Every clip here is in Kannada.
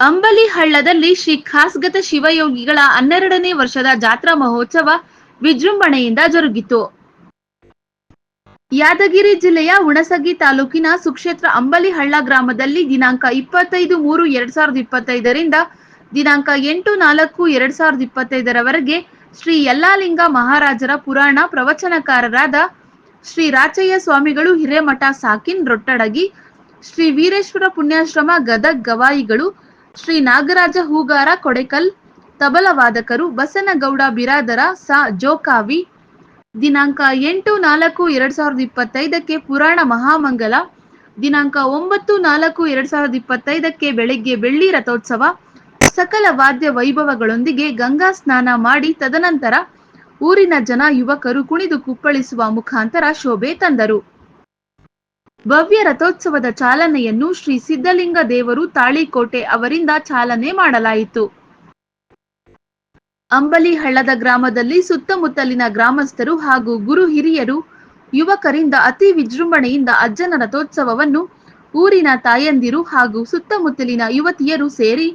ಅಂಬಲಿ ಹಳ್ಳದಲ್ಲಿ ಶ್ರೀ ಖಾಸ್ಗತ ಶಿವಯೋಗಿಗಳ ಹನ್ನೆರಡನೇ ವರ್ಷದ ಜಾತ್ರಾ ಮಹೋತ್ಸವ ವಿಜೃಂಭಣೆಯಿಂದ ಜರುಗಿತು. ಯಾದಗಿರಿ ಜಿಲ್ಲೆಯ ಹುಣಸಗಿ ತಾಲೂಕಿನ ಸುಕ್ಷೇತ್ರ ಅಂಬಲಿಹಳ್ಳ ಗ್ರಾಮದಲ್ಲಿ ದಿನಾಂಕ ಇಪ್ಪತ್ತೈದು ಮೂರು ಎರಡ್ ಸಾವಿರದ ಇಪ್ಪತ್ತೈದರಿಂದ ದಿನಾಂಕ ಎಂಟು ನಾಲ್ಕು ಎರಡ್ ಸಾವಿರದ ಇಪ್ಪತ್ತೈದರವರೆಗೆ ಶ್ರೀ ಯಲ್ಲಾಲಿಂಗ ಮಹಾರಾಜರ ಪುರಾಣ ಪ್ರವಚನಕಾರರಾದ ಶ್ರೀ ರಾಚಯ್ಯ ಸ್ವಾಮಿಗಳು ಹಿರೇಮಠ ಸಾಕಿನ್ ರೊಟ್ಟಡಗಿ, ಶ್ರೀ ವೀರೇಶ್ವರ ಪುಣ್ಯಾಶ್ರಮ ಗದಗ್ ಗವಾಯಿಗಳು ಶ್ರೀ ನಾಗರಾಜ ಹೂಗಾರ ಕೊಡೆಕಲ್ ತಬಲವಾದಕರು ಬಸನಗೌಡ ಬಿರಾದರ ಸಾ ಜೋಕಾವಿ. ದಿನಾಂಕ ಎಂಟು ನಾಲ್ಕು ಎರಡ್ ಸಾವಿರದ ಇಪ್ಪತ್ತೈದಕ್ಕೆ ಪುರಾಣ ಮಹಾಮಂಗಲ. ದಿನಾಂಕ ಒಂಬತ್ತು ನಾಲ್ಕು ಎರಡ್ ಸಾವಿರದ ಇಪ್ಪತ್ತೈದಕ್ಕೆ ಬೆಳಿಗ್ಗೆ ಬೆಳ್ಳಿ ರಥೋತ್ಸವ. ಸಕಲ ವಾದ್ಯ ವೈಭವಗಳೊಂದಿಗೆ ಗಂಗಾ ಸ್ನಾನ ಮಾಡಿ ತದನಂತರ ಊರಿನ ಜನ ಯುವಕರು ಕುಣಿದು ಕುಪ್ಪಳಿಸುವ ಮುಖಾಂತರ ಶೋಭೆ ತಂದರು. ಭವ್ಯ ರಥೋತ್ಸವದ ಚಾಲನೆಯನ್ನು ಶ್ರೀ ಸಿದ್ಧಲಿಂಗ ದೇವರು ತಾಳಿಕೋಟೆ ಅವರಿಂದ ಚಾಲನೆ ಮಾಡಲಾಯಿತು. ಅಂಬಲಿ ಹಳ್ಳದ ಗ್ರಾಮದಲ್ಲಿ ಸುತ್ತಮುತ್ತಲಿನ ಗ್ರಾಮಸ್ಥರು ಹಾಗೂ ಗುರು ಹಿರಿಯರು, ಯುವಕರಿಂದ ಅತಿ ವಿಜೃಂಭಣೆಯಿಂದ ಅಜ್ಜನ ರಥೋತ್ಸವವನ್ನು ಊರಿನ ತಾಯಂದಿರು ಹಾಗೂ ಸುತ್ತಮುತ್ತಲಿನ ಯುವತಿಯರು ಸೇರಿ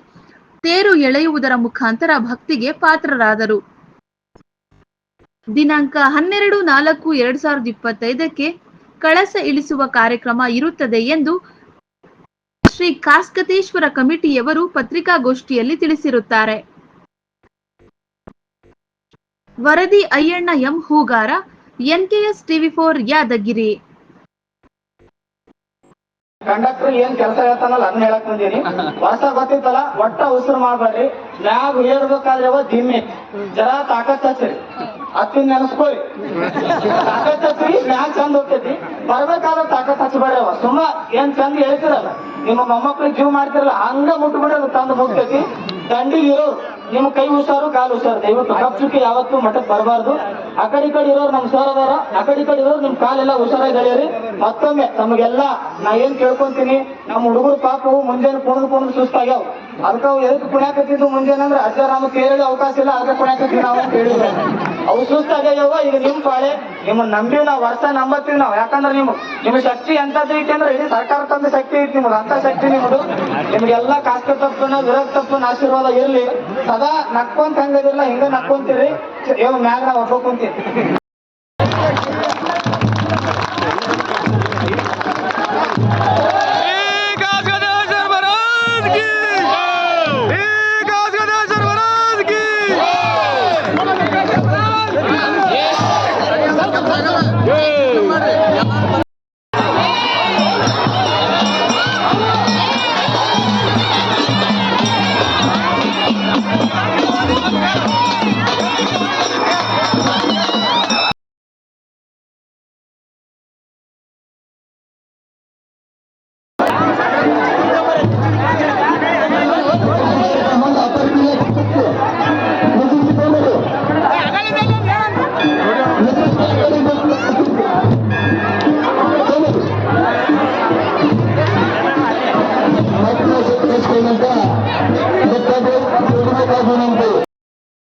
ತೇರು ಎಳೆಯುವುದರ ಮುಖಾಂತರ ಭಕ್ತಿಗೆ ಪಾತ್ರರಾದರು. ದಿನಾಂಕ ಹನ್ನೆರಡು ನಾಲ್ಕು ಎರಡ್ ಸಾವಿರದ ಇಪ್ಪತ್ತೈದಕ್ಕೆ ಕಳಸ ಇಳಿಸುವ ಕಾರ್ಯಕ್ರಮ ಇರುತ್ತದೆ ಎಂದು ಶ್ರೀ ಕಾಸ್ಕತೇಶ್ವರ ಕಮಿಟಿಯವರು ಪತ್ರಿಕಾಗೋಷ್ಠಿಯಲ್ಲಿ ತಿಳಿಸಿರುತ್ತಾರೆ. ವರದಿ Ayyanna M Hugar, NKS TV four Yadgir. Conductor ಏನ್ ಕೆಲಸ ಹೇಳ್ತಾನಲ್ಲ, ಅದನ್ನ ಹೇಳಕ್ ಬಂದೀನಿ. ಹೊಸ ಗೊತ್ತಿತ್ತಲ್ಲ, ಒಟ್ಟ ಉಸಿರು ಮಾಡ್ಬೇಡ್ರಿ. ಏರ್ಬೇಕಾದ್ರೆ ಅವ ದಿಮ್ಮಿ. ಜರ ತಾಕತ್ ಹಚ್ಚ್ರಿ. ಹತ್ತಿನ ನೆನಸ್ಕೊರಿ ತಾಕತ್ ಹಚ್ಚ್ರಿ ಚಂದ ಅವ ಸುಮ್ಮ ಏನ್ ಚಂದ ಹೇಳ್ತಿರಲ್ಲ. ನಿಮ್ಮ ಮೊಮ್ಮಕ್ಳು ಜೀವ ಮಾಡ್ತಿರಲ್ಲ, ಹಂಗ ಮುಟ್ಬಿಡೋದು ತಂದು ಮುಗ್ತೈತಿ. ದಂಡಿಗೆ ಇರೋರು ನಿಮ್ ಕೈ ಹುಷಾರು, ಕಾಲು ಹುಷಾರು. ದಯವಿಟ್ಟು ಕಪ್ ಚುಕ್ಕಿ ಯಾವತ್ತೂ ಮಠಕ್ ಬರಬಾರ್ದು. ಆ ಕಡೆ ಇರೋರು ನಮ್ ಸರ್ ಅದಾರ ಕಡೆ ಇರೋರು ನಿಮ್ ಕಾಲೆಲ್ಲ ಹುಷಾರಾಗಿ ಎಳೆಯಿರಿ ಮತ್ತೊಮ್ಮೆ ತಮಗೆಲ್ಲ ನಾ ಏನ್ ಕೇಳ್ಕೊಂತೀನಿ, ನಮ್ಮ ಹುಡುಗರು ಪಾಪವು ಮುಂಜಾನೆ ಕುಣಿದು ಕುಣಿದು ಸುಸ್ತಾಗ್ಯಾವ. ಅದಕ್ಕ ಅವು ಎದಕ್ಕೆ ಕುಣ್ಯಾಕತ್ತಿದ್ದು ಮುಂಜಾನೆ ಅಂದ್ರೆ ಅಜ್ಜ ನಮ್ಗೆ ಕೇಳಲು ಅವಕಾಶ ಇಲ್ಲ, ಅದಕ್ಕೆ ಪುಣ್ಯಾಕತ್ತಿ ನಾವು ಅಂತ ಹೇಳಿದ್ರು ಅವು ಸುಸ್ತಾಗ್ಯಾವ, ಈಗ ನಿಮ್ ಪಾಳೆ ನಿಮ್ಮನ್ನ ನಂಬಿ ನಾವು, ವರ್ಷ ನಂಬತ್ತೀವಿ ನಾವು. ಯಾಕಂದ್ರೆ ನಿಮ್ ನಿಮ್ಮ ಶಕ್ತಿ ಎಂತದ್ದು ಐತಿ ಅಂದ್ರೆ ಇಡೀ ಸರ್ಕಾರ ತಂದ ಶಕ್ತಿ ಐತಿ ನಿಮ್ದು ಅಂತ ಶಕ್ತಿ ನಿಮ್ದು. ನಿಮ್ಗೆಲ್ಲ ಕಾಸ್ಕ ತಪ್ಪನ ವಿರೋಧ ತಪ್ಪನ ಆಶೀರ್ವಾದ ಇರ್ಲಿ. ಸದಾ ನಕ್ಕೊಂತ ಹಂಗದಿಲ್ಲ ಹಿಂಗ ನಕ್ಕೊಂತೀರಿ. ಇವ್ ಮ್ಯಾಗ ನಾವು ಒಪ್ಕೊಂತೀವಿ Bravo.